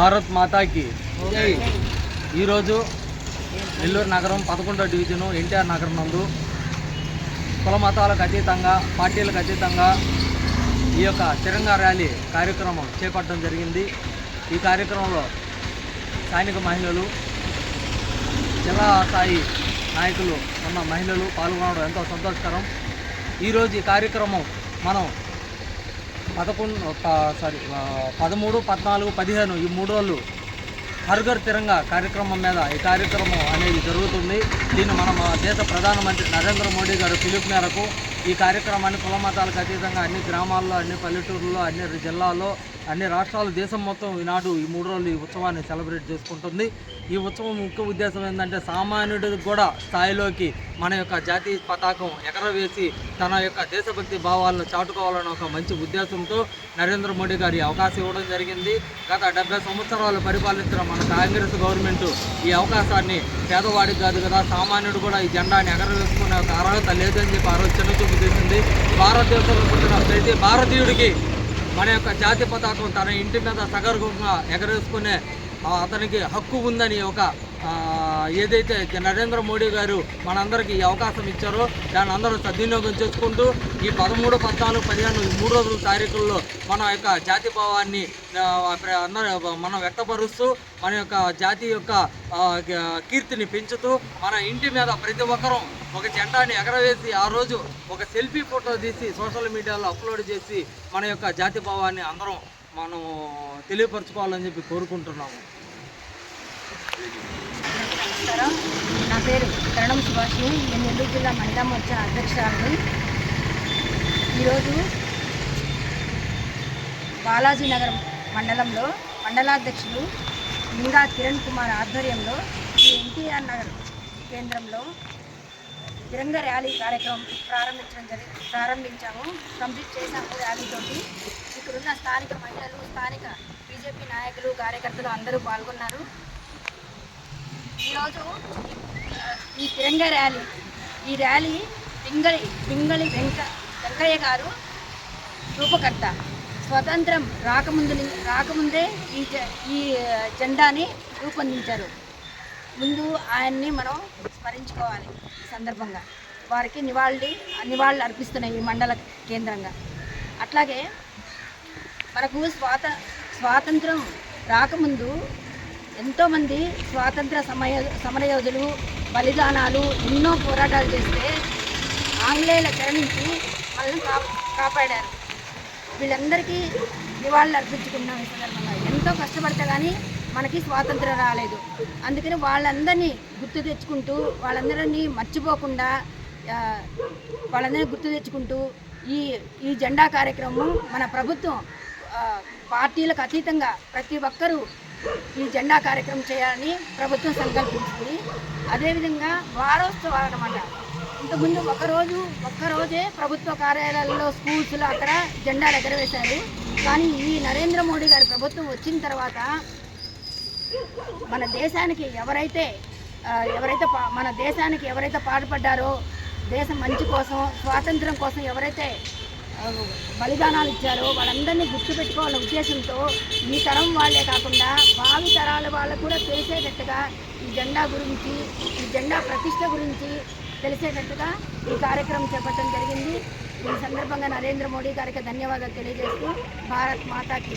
భారత్ మాతాకి. ఈరోజు నెల్లూరు నగరం పదకొండో డివిజను ఎన్టీఆర్ నగరం నందు కుల మతాలకు అతీతంగా పార్టీలకు అతీతంగా ఈ యొక్క తిరంగా ర్యాలీ కార్యక్రమం చేపట్టడం జరిగింది. ఈ కార్యక్రమంలో స్థానిక మహిళలు జిల్లా స్థాయి నాయకులు ఉన్న మహిళలు పాల్గొనడం ఎంతో సంతోషకరం. ఈరోజు ఈ కార్యక్రమం మనం పదకొండు సారీ పదమూడు పద్నాలుగు పదిహేను ఈ మూడు రోజులు హర్ఘర్ తిరంగా కార్యక్రమం మీద ఈ కార్యక్రమం అనేది జరుగుతుంది. దీన్ని మన మన దేశ ప్రధానమంత్రి నరేంద్ర మోడీ గారు పిలుపు మేరకు ఈ కార్యక్రమాన్ని కుల మతాలకు అతీతంగా అన్ని గ్రామాల్లో అన్ని పల్లెటూరుల్లో అన్ని జిల్లాల్లో అన్ని రాష్ట్రాలు దేశం మొత్తం ఈనాడు ఈ మూడు రోజులు ఈ ఉత్సవాన్ని సెలబ్రేట్ చేసుకుంటుంది. ఈ ఉత్సవం ముఖ్య ఉద్దేశం ఏంటంటే సామాన్యుడికి కూడా స్థాయిలోకి మన యొక్క జాతీయ పతాకం ఎగరవేసి తన యొక్క దేశభక్తి భావాలను చాటుకోవాలని ఒక మంచి ఉద్దేశంతో నరేంద్ర మోడీ గారి అవకాశం ఇవ్వడం జరిగింది. గత డెబ్బై సంవత్సరాలు పరిపాలించిన మన కాంగ్రెస్ గవర్నమెంట్ ఈ అవకాశాన్ని పేదవాడికి కాదు కదా సామాన్యుడు కూడా ఈ జెండాని ఎగరవేసుకునే ఒక అర్హత లేదని చెప్పి ఆ రోజు చిన్న చూపు తీసింది భారతదేశంలో పుట్టిన ప్రతి భారతీయుడికి మన యొక్క జాతి పతాకం తన ఇంటి మీద సగర్వంగా ఎగరేసుకునే అతనికి హక్కు ఉందని ఒక ఏదైతే నరేంద్ర మోడీ గారు మనందరికీ ఈ అవకాశం ఇచ్చారో దాన్ని అందరూ సద్వినియోగం చేసుకుంటూ ఈ పదమూడు పద్నాలుగు పదిహేను మూడు రోజుల తారీఖుల్లో మన యొక్క జాతి భావాన్ని అందరూ మనం వ్యక్తపరుస్తూ మన యొక్క జాతి యొక్క కీర్తిని పెంచుతూ మన ఇంటి మీద ప్రతి ఒక్కరూ ఒక జెండాని ఎగరవేసి ఆ రోజు ఒక సెల్ఫీ ఫోటో తీసి సోషల్ మీడియాలో అప్లోడ్ చేసి మన యొక్క జాతి భావాన్ని అందరం మనం తెలియపరచుకోవాలని చెప్పి కోరుకుంటున్నాము. నమస్కారం. నా పేరు కరణం సుభాష్ నేను నెల్లూరు జిల్లా మహిళా మోర్చా అధ్యక్షురాలని. ఈరోజు బాలాజీ నగరం మండలంలో మండలాధ్యక్షులు ఇంకా కిరణ్ కుమార్ ఆధ్వర్యంలో ఈ ఎన్టీఆర్ నగర్ కేంద్రంలో తిరంగ ర్యాలీ కార్యక్రమం ప్రారంభించడం జరిగి ప్రారంభించాము. కంప్లీట్ చేశాము ర్యాలీతోటి ఇక్కడున్న స్థానిక మహిళలు స్థానిక బీజేపీ నాయకులు కార్యకర్తలు అందరూ పాల్గొన్నారు. ఈరోజు ఈ తిరంగ ర్యాలీ. ఈ ర్యాలీ పింగళి పింగళి వెంక వెంకయ్య గారు రూపకర్త. స్వతంత్రం రాకముందు రాకముందే ఈ జ- ఈ జెండాని రూపొందించారు. ముందు ఆయన్ని మనం స్మరించుకోవాలి ఈ సందర్భంగా. వారికి నివాళి నివాళులు అర్పిస్తున్నాయి ఈ మండల కేంద్రంగా. అట్లాగే మనకు స్వాత స్వాతంత్రం రాకముందు ఎంతోమంది స్వాతంత్ర సమయ సమరయోధులు బలిదానాలు ఎన్నో పోరాటాలు చేస్తే ఆంగ్లేయుల చెర నుంచి మనల్ని కా కాపాడారు. వీళ్ళందరికీ నివాళులు అర్పించుకున్నాం ఈ సందర్భంగా. ఎంతో కష్టపడితే కానీ మనకి స్వాతంత్రం రాలేదు. అందుకని వాళ్ళందరినీ గుర్తు తెచ్చుకుంటూ వాళ్ళందరినీ మర్చిపోకుండా వాళ్ళందరినీ గుర్తు తెచ్చుకుంటూ ఈ ఈ జెండా కార్యక్రమం మన ప్రభుత్వం పార్టీలకు అతీతంగా ప్రతి ఒక్కరూ ఈ జెండా కార్యక్రమం చేయాలని ప్రభుత్వం సంకల్పించింది. అదేవిధంగా వారోత్సవాలు అనమాట ఇంతకుముందు ఒకరోజు ఒక్కరోజే ప్రభుత్వ కార్యాలయాల్లో స్కూల్స్లో అక్కడ జెండాలు ఎగరవేశారు. కానీ ఈ నరేంద్ర మోడీ గారి ప్రభుత్వం వచ్చిన తర్వాత మన దేశానికి ఎవరైతే ఎవరైతే మన దేశానికి ఎవరైతే పాటుపడ్డారో దేశం మంచి కోసం స్వాతంత్రం కోసం ఎవరైతే బలిదానాలు ఇచ్చారో. వాళ్ళందరినీ గుర్తుపెట్టుకోవాలనే ఉద్దేశంతో ఈ తరం వాళ్ళే కాకుండా భావి తరాల వాళ్ళకు కూడా తెలిసేటట్టుగా ఈ జెండా గురించి ఈ జెండా ప్రతిష్ట గురించి తెలిసేటట్టుగా ఈ కార్యక్రమం చేపట్టడం జరిగింది. ఈ సందర్భంగా నరేంద్ర మోడీ గారికి ధన్యవాదాలు తెలియజేస్తూ భారత్ మాతాకి